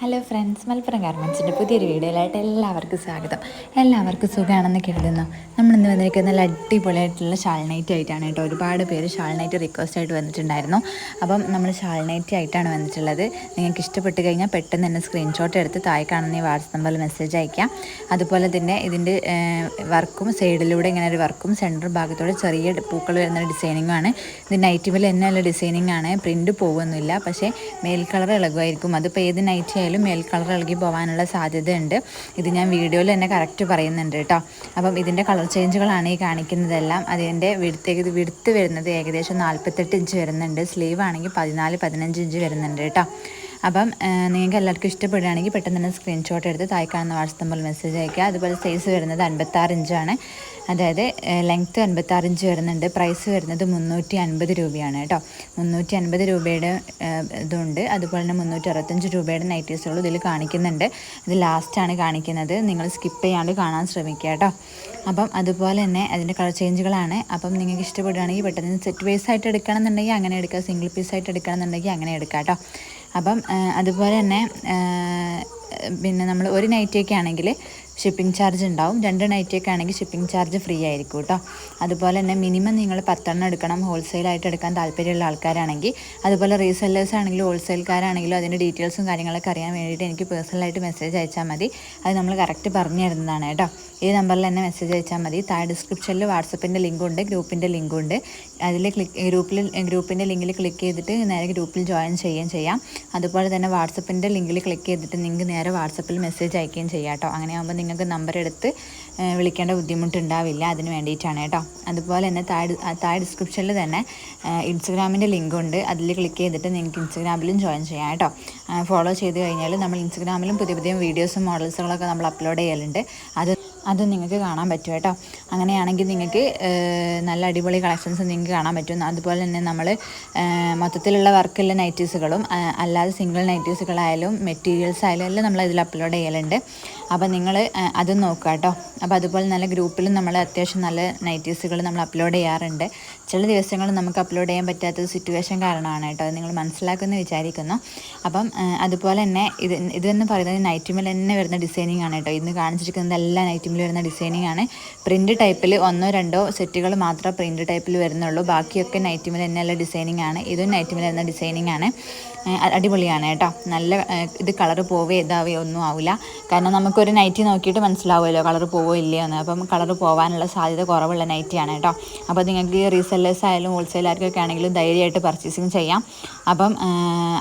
Hello friends Malappuram ഗാർമെൻസിന്റെ പുതിയൊരു വീഡിയോയിലായിട്ട് എല്ലാവർക്കും സ്വാഗതം. എല്ലാവർക്കും സുഖമാണെന്ന് കരുതുന്നു. നമ്മളിന്ന് വന്നിരിക്കുന്ന നല്ല അടിപൊളിയായിട്ടുള്ള ഷാൾ നൈറ്റ് ആയിട്ടാണ് കേട്ടോ. ഒരുപാട് പേര് ഷാൾ നൈറ്റ് റിക്വസ്റ്റ് ആയിട്ട് വന്നിട്ടുണ്ടായിരുന്നു. അപ്പം നമ്മൾ ഷാൾ നൈറ്റ് ആയിട്ടാണ് വന്നിട്ടുള്ളത്. നിങ്ങൾക്ക് ഇഷ്ടപ്പെട്ട് കഴിഞ്ഞാൽ പെട്ടെന്ന് തന്നെ സ്ക്രീൻഷോട്ട് എടുത്ത് താഴെ കാണുന്ന ഈ വാട്സപ്പ് നമ്പറിൽ മെസ്സേജ് അയക്കാം. അതുപോലെ തന്നെ ഇതിന്റെ വർക്കും സൈഡിലൂടെ ഇങ്ങനെ ഒരു വർക്കും സെന്റർ ഭാഗത്തോടെ ചെറിയ പൂക്കൾ വരുന്ന ആണ്. ഇത് നൈറ്റിമിൽ തന്നെ ഉള്ള ഡിസൈനിങ്ങാണ് പ്രിന്റ് പോകുന്നില്ല പക്ഷേ മെയിൽ കളർ ഇളകുമായിരിക്കും. അതിപ്പോൾ ഏത് നൈറ്റി ആയാലും മേൽ കളർ ഇളകി പോകാനുള്ള സാധ്യതയുണ്ട്. ഇത് ഞാൻ വീഡിയോയിൽ തന്നെ കറക്റ്റ് പറയുന്നുണ്ട് കേട്ടോ. അപ്പം ഇതിന്റെ കളർ ചേഞ്ചുകളാണ് ഈ കാണിക്കുന്നതെല്ലാം. അതിന്റെ വിടുത്തേക്ക് വിടുത്ത് വരുന്നത് ഏകദേശം നാൽപ്പത്തെട്ട് ഇഞ്ച് വരുന്നുണ്ട്. സ്ലീവ് ആണെങ്കിൽ പതിനാല് പതിനഞ്ച് ഇഞ്ച് വരുന്നുണ്ട് കേട്ടോ. അപ്പം നിങ്ങൾക്ക് എല്ലാവർക്കും ഇഷ്ടപ്പെടുകയാണെങ്കിൽ പെട്ടെന്ന് തന്നെ സ്ക്രീൻഷോട്ട് എടുത്ത് താഴെ കാണുന്ന മെസ്സേജ് അയക്കുക അതുപോലെ സൈസ് വരുന്നത് അൻപത്താറ് ഇഞ്ചാണ് അതായത് ലെങ്ത്ത് അൻപത്താറ് ഇഞ്ച് വരുന്നുണ്ട്. പ്രൈസ് വരുന്നത് മുന്നൂറ്റി അൻപത് രൂപയാണ് കേട്ടോ. മുന്നൂറ്റി അൻപത് രൂപയുടെ ഇതുണ്ട്. അതുപോലെ തന്നെ മുന്നൂറ്റി അറുപത്തഞ്ച് രൂപയുടെ നൈറ്റീസുകളും ഇതിൽ കാണിക്കുന്നുണ്ട്. ഇത് ലാസ്റ്റാണ് കാണിക്കുന്നത്. നിങ്ങൾ സ്കിപ്പ് ചെയ്യാണ്ട് കാണാൻ ശ്രമിക്കുക കേട്ടോ. അപ്പം അതുപോലെ തന്നെ അതിന്റെ കളർ ചേഞ്ചുകളാണ് അപ്പം നിങ്ങൾക്ക് ഇഷ്ടപ്പെടുകയാണെങ്കിൽ പെട്ടെന്ന് സെറ്റ് വേസ് ആയിട്ട് എടുക്കണമെന്നുണ്ടെങ്കിൽ അങ്ങനെ എടുക്കുക. സിംഗിൾ പീസ് ആയിട്ട് എടുക്കണമെന്നുണ്ടെങ്കിൽ അങ്ങനെ എടുക്കാം കേട്ടോ. അപ്പം അതുപോലെ തന്നെ പിന്നെ നമ്മൾ ഒരു നൈറ്റൊക്കെ ആണെങ്കിൽ ഷിപ്പിംഗ് ചാർജ് ഉണ്ടാവും. രണ്ട് നൈറ്റൊക്കെ ആണെങ്കിൽ ഷിപ്പിംഗ് ചാർജ് ഫ്രീ ആയിരിക്കും കേട്ടോ അതുപോലെ തന്നെ മിനിമം നിങ്ങൾ പത്തെണ്ണം എടുക്കണം. ഹോൾസെയിലായിട്ട് എടുക്കാൻ താല്പര്യമുള്ള ആൾക്കാരാണെങ്കിൽ അതുപോലെ റീസെല്ലേഴ്സ് ആണെങ്കിലും ഹോൾസെയിൽക്കാരാണെങ്കിലും അതിന്റെ ഡീറ്റെയിൽസും കാര്യങ്ങളൊക്കെ അറിയാൻ വേണ്ടിയിട്ട് എനിക്ക് പേഴ്സണലായിട്ട് മെസ്സേജ് അയച്ചാൽ മതി. അത് നമ്മൾ കറക്റ്റ് പറഞ്ഞു തരുന്നതാണ് കേട്ടോ ഈ നമ്പറിൽ തന്നെ മെസ്സേജ് അയച്ചാൽ മതി. താഴെ ഡിസ്ക്രിപ്ഷനിൽ വാട്സപ്പിന്റെ ലിങ്കുണ്ട് ഗ്രൂപ്പിന്റെ ലിങ്കുണ്ട് അതിൽ ക്ലിക്ക് ഗ്രൂപ്പിൽ ഗ്രൂപ്പിന്റെ ലിങ്കിൽ ക്ലിക്ക് ചെയ്തിട്ട് നേരെ ഗ്രൂപ്പിൽ ജോയിൻ ചെയ്യുകയും ചെയ്യാം. അതുപോലെ തന്നെ വാട്സപ്പിന്റെ ലിങ്കിൽ ക്ലിക്ക് ചെയ്തിട്ട് നിങ്ങൾക്ക് നേരെ വാട്സപ്പിൽ മെസ്സേജ് അയക്കുകയും ചെയ്യാം കേട്ടോ. അങ്ങനെയാകുമ്പോൾ നിങ്ങൾക്ക് നമ്പർ എടുത്ത് വിളിക്കേണ്ട ബുദ്ധിമുട്ടുണ്ടാവില്ല. അതിന് വേണ്ടിയിട്ടാണ് കേട്ടോ. അതുപോലെ തന്നെ താഴെ താഴെ ഡിസ്ക്രിപ്ഷനിൽ തന്നെ ഇൻസ്റ്റഗ്രാമിന്റെ ലിങ്ക് ഉണ്ട്. അതിൽ ക്ലിക്ക് ചെയ്തിട്ട് നിങ്ങൾക്ക് ഇൻസ്റ്റഗ്രാമിലും ജോയിൻ ചെയ്യാം കേട്ടോ. ഫോളോ ചെയ്ത് കഴിഞ്ഞാൽ നമ്മൾ ഇൻസ്റ്റഗ്രാമിലും പുതിയ പുതിയ വീഡിയോസും മോഡൽസുകളൊക്കെ നമ്മൾ അപ്ലോഡ് ചെയ്യലുണ്ട്. അത് അത് നിങ്ങൾക്ക് കാണാൻ പറ്റും കേട്ടോ. അങ്ങനെയാണെങ്കിൽ നിങ്ങൾക്ക് നല്ല അടിപൊളി കളക്ഷൻസ് നിങ്ങൾക്ക് കാണാൻ പറ്റും. അതുപോലെ തന്നെ നമ്മൾ മൊത്തത്തിലുള്ള വർക്കുള്ള നൈറ്റീസുകളും അല്ലാതെ സിംഗിൾ നൈറ്റീസുകളായാലും മെറ്റീരിയൽസ് ആയാലും എല്ലാം നമ്മൾ ഇതിൽ അപ്ലോഡ് ചെയ്യലുണ്ട്. അപ്പോൾ നിങ്ങൾ അതും നോക്കുക കേട്ടോ. അപ്പോൾ അതുപോലെ നല്ല ഗ്രൂപ്പിലും നമ്മൾ അത്യാവശ്യം നല്ല നൈറ്റീസുകൾ നമ്മൾ അപ്ലോഡ് ചെയ്യാറുണ്ട്. ചില ദിവസങ്ങൾ നമുക്ക് അപ്ലോഡ് ചെയ്യാൻ പറ്റാത്ത സിറ്റുവേഷൻ കാരണമാണ് കേട്ടോ. നിങ്ങൾ മനസ്സിലാക്കുമെന്ന് വിചാരിക്കുന്നു. അപ്പം അതുപോലെ തന്നെ ഇത് ഇതെന്ന് പറയുന്നത് നൈറ്റിമിൽ തന്നെ വരുന്ന ഡിസൈനിങ് ആണ് കേട്ടോ. ഇന്ന് കാണിച്ചിരിക്കുന്നത് എല്ലാ നൈറ്റിമിൽ വരുന്ന ഡിസൈനിങ് ആണ്. പ്രിന്റ് ടൈപ്പിൽ ഒന്നോ രണ്ടോ സെറ്റുകൾ മാത്രമേ പ്രിന്റ് ടൈപ്പിൽ വരുന്നുള്ളൂ. ബാക്കിയൊക്കെ നൈറ്റിമിൽ തന്നെയുള്ള ഡിസൈനിങ് ആണ്. ഇതും നൈറ്റിമിൽ വരുന്ന ഡിസൈനിങ് ആണ്. അടിപൊളിയാണ് കേട്ടോ. നല്ല ഇത് കളർ പോവേ ഇതാവേ ഒന്നും ആവില്ല കാരണം നമുക്കൊരു നൈറ്റി നോക്കിയിട്ട് മനസ്സിലാവുമല്ലോ കളർ പോവോ ഇല്ലയോ എന്ന് അപ്പം കളർ പോവാനുള്ള സാധ്യത കുറവുള്ള നൈറ്റിയാണ് കേട്ടോ. അപ്പോൾ നിങ്ങൾക്ക് റീസെല്ലേഴ്സ് ആയാലും ഹോൾസെയിലാർക്കൊക്കെ ആണെങ്കിലും ധൈര്യമായിട്ട് പർച്ചേസിങ് ചെയ്യാം. അപ്പം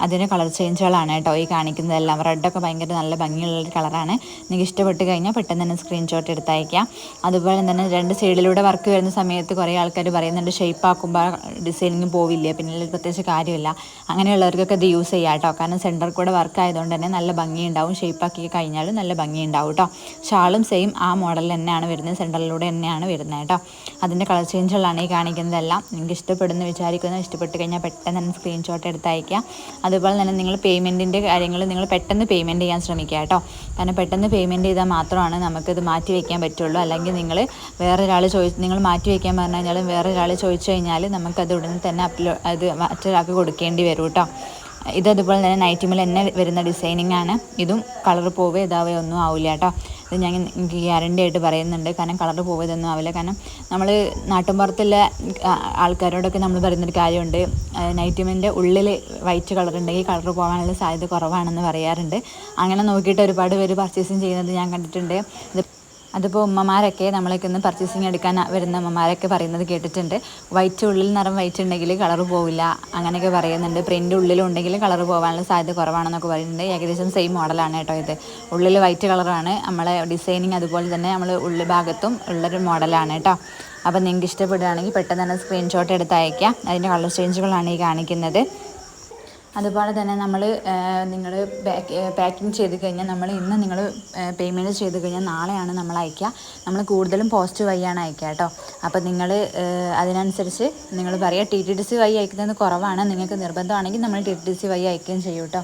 അതിന് കളർ ചേഞ്ചുകളാണ് കേട്ടോ ഈ കാണിക്കുന്നതെല്ലാം. റെഡൊക്കെ ഭയങ്കര നല്ല ഭംഗിയുള്ള കളറാണ് നിങ്ങൾക്ക് ഇഷ്ടപ്പെട്ട് കഴിഞ്ഞാൽ പെട്ടെന്ന് തന്നെ സ്ക്രീൻഷോട്ട് എടുത്തയക്കാം അതുപോലെ തന്നെ രണ്ട് സൈഡിലൂടെ വർക്ക് വരുന്ന സമയത്ത് കുറേ ആൾക്കാർ പറയുന്നുണ്ട് ഷേപ്പ് ആക്കുമ്പോൾ ഡിസൈനിങ് പോവില്ല? പിന്നെ പ്രത്യേകിച്ച് കാര്യമില്ല. അങ്ങനെയുള്ളവർക്കൊക്കെ ഇത് യൂസ് ചെയ്യാം കേട്ടോ. കാരണം സെന്റർ കൂടെ വർക്ക് ആയതുകൊണ്ട് തന്നെ നല്ല ഭംഗിയുണ്ടാവും. ഷേപ്പാക്കി കഴിഞ്ഞാൽ നല്ല ഭംഗിയുണ്ടാവും കേട്ടോ. ഷാളും സെയിം ആ മോഡൽ തന്നെയാണ് വരുന്നത്. സെന്ററിലൂടെ തന്നെയാണ് വരുന്നത് കേട്ടോ. അതിന്റെ കളർ ചേഞ്ചുകളാണ് ഈ കാണിക്കുന്നതെല്ലാം നിങ്ങൾക്ക് ഇഷ്ടപ്പെടുന്നു വിചാരിക്കുന്നു. ഇഷ്ടപ്പെട്ട് കഴിഞ്ഞാൽ പെട്ടെന്ന് തന്നെ സ്ക്രീൻഷോട്ട് എടുത്ത് അതുപോലെ തന്നെ നിങ്ങൾ പേയ്മെന്റിന്റെ കാര്യങ്ങൾ നിങ്ങൾ പെട്ടെന്ന് പേയ്മെന്റ് ചെയ്യാൻ ശ്രമിക്കുക കേട്ടോ. കാരണം പെട്ടെന്ന് പേയ്മെന്റ് ചെയ്താൽ മാത്രമാണ് നമുക്കിത് മാറ്റി വയ്ക്കാൻ പറ്റുള്ളൂ. അല്ലെങ്കിൽ നിങ്ങൾ വേറൊരാൾ ചോദിച്ച് നിങ്ങൾ മാറ്റി വയ്ക്കാൻ പറഞ്ഞു കഴിഞ്ഞാൽ വേറൊരാൾ ചോദിച്ചു കഴിഞ്ഞാൽ നമുക്കത് ഉടനെ തന്നെ അപ്ലോ അത് മറ്റൊരാൾക്ക് കൊടുക്കേണ്ടി വരും കേട്ടോ. ഇതതുപോലെ തന്നെ നൈറ്റിമിൽ തന്നെ വരുന്ന ഡിസൈനിങ് ആണ്. ഇതും കളർ പോവേ ഇതാവേ ഒന്നും ആവില്ല കേട്ടോ. ഇത് ഞാൻ എനിക്ക് ഗ്യാരണ്ടി ആയിട്ട് പറയുന്നുണ്ട്. കാരണം കളർ പോവതൊന്നും ആവില്ല. കാരണം നമ്മൾ നാട്ടിൻപുറത്തുള്ള ആൾക്കാരോടൊക്കെ നമ്മൾ പറയുന്നൊരു കാര്യമുണ്ട്. നൈറ്റിമിന്റെ ഉള്ളിൽ വൈറ്റ് കളർ ഉണ്ടെങ്കിൽ കളർ പോകാനുള്ള സാധ്യത കുറവാണെന്ന് പറയാറുണ്ട്. അങ്ങനെ നോക്കിയിട്ട് ഒരുപാട് പേര് പർച്ചേസിങ് ചെയ്യുന്നത് ഞാൻ കണ്ടിട്ടുണ്ട്. അതിപ്പോൾ ഉമ്മമാരൊക്കെ നമ്മളൊക്കെ ഒന്ന് പർച്ചേസിങ് എടുക്കാൻ വരുന്ന ഉമ്മമാരൊക്കെ പറയുന്നത് കേട്ടിട്ടുണ്ട്. വൈറ്റ് ഉള്ളിൽ നിറം വൈറ്റ് ഉണ്ടെങ്കിൽ കളർ പോവില്ല അങ്ങനെയൊക്കെ പറയുന്നുണ്ട്. പ്രിന്റ് ഉള്ളിലുണ്ടെങ്കിൽ കളർ പോകാനുള്ള സാധ്യത കുറവാണെന്നൊക്കെ പറയുന്നുണ്ട്. ഏകദേശം സെയിം മോഡലാണ് കേട്ടോ ഇത്. ഉള്ളിൽ വൈറ്റ് കളറാണ് നമ്മളെ ഡിസൈനിങ് അതുപോലെ തന്നെ നമ്മൾ ഉള്ളിൽ ഭാഗത്തും ഉള്ളൊരു മോഡലാണ് കേട്ടോ. അപ്പോൾ നിങ്ങൾക്ക് ഇഷ്ടപ്പെടുകയാണെങ്കിൽ പെട്ടെന്ന് തന്നെ സ്ക്രീൻഷോട്ട് എടുത്ത് അയക്കാം അതിന്റെ കളർ ചേഞ്ചുകളാണ് ഈ കാണിക്കുന്നത്. അതുപോലെ തന്നെ നമ്മൾ നിങ്ങൾ പാക്കിംഗ് ചെയ്ത് കഴിഞ്ഞാൽ നമ്മൾ ഇന്ന് നിങ്ങൾ പേയ്മെന്റ് ചെയ്ത് കഴിഞ്ഞാൽ നാളെയാണ് നമ്മൾ അയക്കുക നമ്മൾ കൂടുതലും പോസ്റ്റ് വഴിയാണ് അയക്കുക കേട്ടോ അപ്പോൾ നിങ്ങൾ അതിനനുസരിച്ച് നിങ്ങൾ പറയുക ടി ടി ഡി സി വഴി അയക്കുന്നത് കുറവാണ്. നിങ്ങൾക്ക് നിർബന്ധമാണെങ്കിൽ നമ്മൾ ടി ടി ഡി സി വഴി അയക്കുകയും ചെയ്യും കേട്ടോ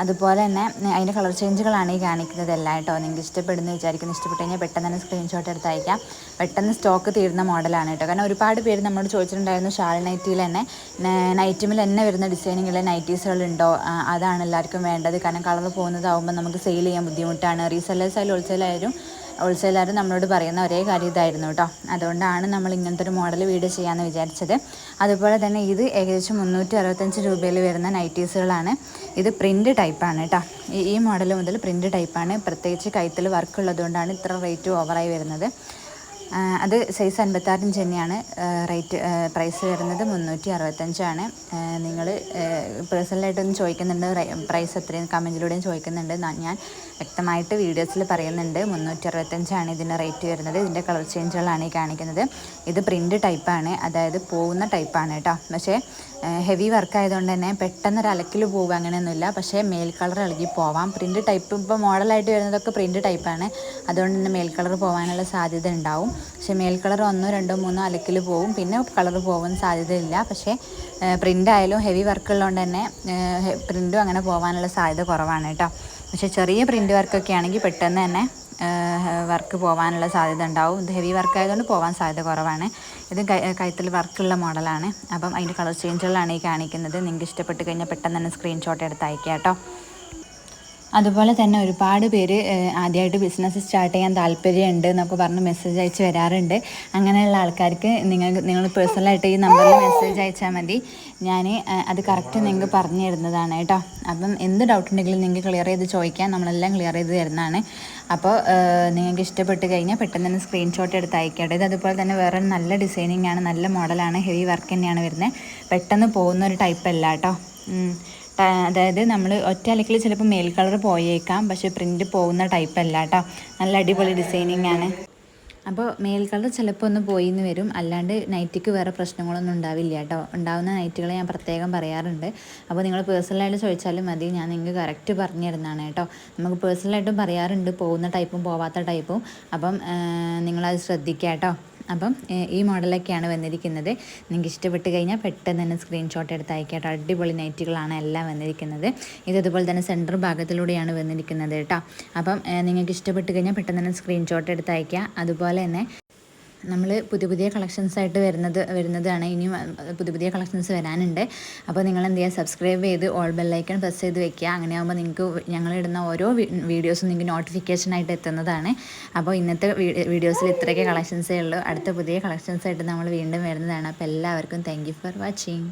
അതുപോലെ തന്നെ അതിന്റെ കളർ ചേഞ്ചുകളാണ് ഈ കാണിക്കുന്നത് എല്ലാം കേട്ടോ. നിങ്ങൾക്ക് ഇഷ്ടപ്പെടുന്ന വിചാരിക്കുന്നു. ഇഷ്ടപ്പെട്ട് കഴിഞ്ഞാൽ പെട്ടെന്ന് തന്നെ സ്ക്രീൻഷോട്ട് എടുത്ത് അയക്കാം. പെട്ടെന്ന് സ്റ്റോക്ക് തീരുന്ന മോഡലാണ് കേട്ടോ. കാരണം ഒരുപാട് പേര് നമ്മളോട് ചോദിച്ചിട്ടുണ്ടായിരുന്നു ഷാൾ നൈറ്റിയിൽ തന്നെ നൈറ്റിമിൽ തന്നെ വരുന്ന ഡിസൈനിങ്ങിൽ നൈറ്റീസുകളുണ്ടോ അതാണ് എല്ലാവർക്കും വേണ്ടത്. കാരണം കളർ പോകുന്നതാവുമ്പോൾ നമുക്ക് സെയിൽ ചെയ്യാൻ ബുദ്ധിമുട്ടാണ്. റീസെല്ലേഴ്സ് ആയാലും ഹോൾസെയിലായാലും ഹോൾസെയിലർ നമ്മളോട് പറയുന്ന ഒരേ കാര്യം ഇതായിരുന്നു കേട്ടോ. അതുകൊണ്ടാണ് നമ്മൾ ഇങ്ങനത്തെ ഒരു മോഡൽ വീഡിയോ ചെയ്യാമെന്ന് വിചാരിച്ചത്. അതുപോലെ തന്നെ ഇത് ഏകദേശം മുന്നൂറ്റി അറുപത്തഞ്ച് രൂപയിൽ വരുന്ന നൈറ്റീസുകളാണ്. ഇത് പ്രിന്റ് ടൈപ്പാണ് കേട്ടോ. ഈ മോഡൽ മുതൽ പ്രിന്റ് ടൈപ്പാണ് പ്രത്യേകിച്ച് കൈത്തിൽ വർക്ക് ഉള്ളതുകൊണ്ടാണ് ഇത്ര റേറ്റ് ഓവറായി വരുന്നത്. അത് സൈസ് അൻപത്താറ് ഇഞ്ച് തന്നെയാണ് റേറ്റ് പ്രൈസ് വരുന്നത് മുന്നൂറ്റി അറുപത്തഞ്ചാണ് നിങ്ങൾ പേഴ്സണലായിട്ടൊന്നും ചോദിക്കുന്നുണ്ട്. പ്രൈസ് എത്രയും കമന്റിലൂടെയും ചോദിക്കുന്നുണ്ട്. ഞാൻ വ്യക്തമായിട്ട് വീഡിയോസിൽ പറയുന്നുണ്ട്. മുന്നൂറ്റി അറുപത്തഞ്ചാണ് ഇതിന്റെ റേറ്റ് വരുന്നത്. ഇതിന്റെ കളർ ചേഞ്ചുകളാണ് ഈ കാണിക്കുന്നത്. ഇത് പ്രിന്റ് ടൈപ്പാണ് അതായത് പോകുന്ന ടൈപ്പാണ് കേട്ടോ. പക്ഷേ ഹെവി വർക്ക് ആയതുകൊണ്ട് തന്നെ പെട്ടെന്ന് ഒരു അലക്കിൽ പോകുക അങ്ങനെയൊന്നുമില്ല. പക്ഷേ മേൽ കളർ ഇളകി പോവാം. പ്രിന്റ് ടൈപ്പ് ഇപ്പോൾ മോഡലായിട്ട് വരുന്നതൊക്കെ പ്രിന്റ് ടൈപ്പാണ് അതുകൊണ്ട് തന്നെ മേൽ കളർ പോകാനുള്ള സാധ്യത ഉണ്ടാവും. പക്ഷേ മേൽ കളർ ഒന്നോ രണ്ടോ മൂന്നോ അലക്കിൽ പോവും. പിന്നെ കളർ പോകാൻ സാധ്യതയില്ല. പക്ഷേ പ്രിന്റ് ആയാലും ഹെവി വർക്ക് ഉള്ളതുകൊണ്ട് തന്നെ പ്രിന്റും അങ്ങനെ പോകാനുള്ള സാധ്യത കുറവാണ് കേട്ടോ. പക്ഷേ ചെറിയ പ്രിന്റ് വർക്കൊക്കെ ആണെങ്കിൽ പെട്ടെന്ന് തന്നെ വർക്ക് പോകാനുള്ള സാധ്യത ഉണ്ടാവും. ഇത് ഹെവി വർക്ക് ആയതുകൊണ്ട് പോകാൻ സാധ്യത കുറവാണ്. ഇത് കഴുത്തിൽ വർക്കുള്ള മോഡലാണ് അപ്പം അതിന്റെ കളർ ചേഞ്ചുകളാണ് ഈ കാണിക്കുന്നത്. നിങ്ങൾക്ക് ഇഷ്ടപ്പെട്ട് കഴിഞ്ഞാൽ പെട്ടെന്ന് തന്നെ സ്ക്രീൻഷോട്ട് എടുത്ത് അയക്കാം കേട്ടോ. അതുപോലെ തന്നെ ഒരുപാട് പേര് ആദ്യമായിട്ട് ബിസിനസ് സ്റ്റാർട്ട് ചെയ്യാൻ താല്പര്യമുണ്ട് എന്നൊക്കെ പറഞ്ഞ് മെസ്സേജ് അയച്ച് വരാറുണ്ട്. അങ്ങനെയുള്ള ആൾക്കാർക്ക് നിങ്ങൾ നിങ്ങൾ പേഴ്സണലായിട്ട് ഈ നമ്പറിൽ മെസ്സേജ് അയച്ചാൽ മതി. ഞാൻ അത് കറക്റ്റ് നിങ്ങൾക്ക് പറഞ്ഞു തരുന്നതാണ് കേട്ടോ. അപ്പം എന്ത് ഡൗട്ട് ഉണ്ടെങ്കിലും നിങ്ങൾക്ക് ക്ലിയർ ചെയ്ത് ചോദിക്കാം. നമ്മളെല്ലാം ക്ലിയർ ചെയ്ത് തരുന്നതാണ്. അപ്പോൾ നിങ്ങൾക്ക് ഇഷ്ടപ്പെട്ട് കഴിഞ്ഞാൽ പെട്ടെന്ന് തന്നെ സ്ക്രീൻഷോട്ട് എടുത്ത് അയക്കട്ടെ ഇത് അതുപോലെ തന്നെ വേറെ നല്ല ഡിസൈനിങ് ആണ് നല്ല മോഡലാണ് ഹെവി വർക്ക് തന്നെയാണ് വരുന്നത്. പെട്ടെന്ന് പോകുന്ന ഒരു ടൈപ്പ് അല്ല കേട്ടോ. അതായത് നമ്മൾ ഒറ്റ അലക്കിൽ ചിലപ്പോൾ മേൽ കളർ പോയേക്കാം. പക്ഷേ പ്രിന്റ് പോകുന്ന ടൈപ്പ് അല്ല കേട്ടോ നല്ല അടിപൊളി ഡിസൈനിങ് ആണ്. അപ്പോൾ മേൽ കളർ ചിലപ്പോൾ ഒന്ന് പോയി എന്ന് വരും. അല്ലാണ്ട് നൈറ്റിക്ക് വേറെ പ്രശ്നങ്ങളൊന്നും ഉണ്ടാവില്ല കേട്ടോ ഉണ്ടാവുന്ന നൈറ്റുകളെ ഞാൻ പ്രത്യേകം പറയാറുണ്ട്. അപ്പോൾ നിങ്ങൾ പേഴ്സണലായിട്ട് ചോദിച്ചാലും മതി. ഞാൻ നിങ്ങൾക്ക് കറക്റ്റ് പറഞ്ഞു തരുന്നതാണ് കേട്ടോ നമുക്ക് പേഴ്സണലായിട്ടും പറയാറുണ്ട്. പോകുന്ന ടൈപ്പും പോവാത്ത ടൈപ്പും അപ്പം നിങ്ങളത് ശ്രദ്ധിക്കുക കേട്ടോ അപ്പം ഈ മോഡലൊക്കെയാണ് വന്നിരിക്കുന്നത്. നിങ്ങൾക്ക് ഇഷ്ടപ്പെട്ട് കഴിഞ്ഞാൽ പെട്ടെന്ന് തന്നെ സ്ക്രീൻഷോട്ട് എടുത്ത് അയക്കാട്ടോ. അടിപൊളി നൈറ്റുകളാണ് എല്ലാം വന്നിരിക്കുന്നത്. ഇത് അതുപോലെ തന്നെ സെന്റർ ഭാഗത്തിലൂടെയാണ് വന്നിരിക്കുന്നത് കേട്ടോ. അപ്പം നിങ്ങൾക്ക് ഇഷ്ടപ്പെട്ട് കഴിഞ്ഞാൽ പെട്ടെന്ന് തന്നെ സ്ക്രീൻഷോട്ട് എടുത്ത് അയക്കുക അതുപോലെ തന്നെ നമ്മൾ പുതിയ പുതിയ കളക്ഷൻസ് ആയിട്ട് വരുന്നത് വരുന്നതാണ്. ഇനിയും പുതിയ പുതിയ കളക്ഷൻസ് വരാനുണ്ട്. അപ്പോൾ നിങ്ങൾ എന്ത് ചെയ്യുക സബ്സ്ക്രൈബ് ചെയ്ത് ഓൾ ബെല്ലൈക്കൺ പ്രസ് ചെയ്ത് വെക്കുക അങ്ങനെ അങ്ങനെയാകുമ്പോൾ നിങ്ങൾക്ക് ഞങ്ങൾ ഇടുന്ന ഓരോ വീഡിയോസും നിങ്ങൾക്ക് നോട്ടിഫിക്കേഷൻ ആയിട്ട് എത്തുന്നതാണ്. അപ്പോൾ ഇന്നത്തെ വീഡിയോസിൽ ഇത്രയൊക്കെ കളക്ഷൻസേ ഉള്ളൂ. അടുത്ത പുതിയ കളക്ഷൻസ് ആയിട്ട് നമ്മൾ വീണ്ടും വരുന്നതാണ്. അപ്പോൾ എല്ലാവർക്കും താങ്ക് ഫോർ വാച്ചിങ്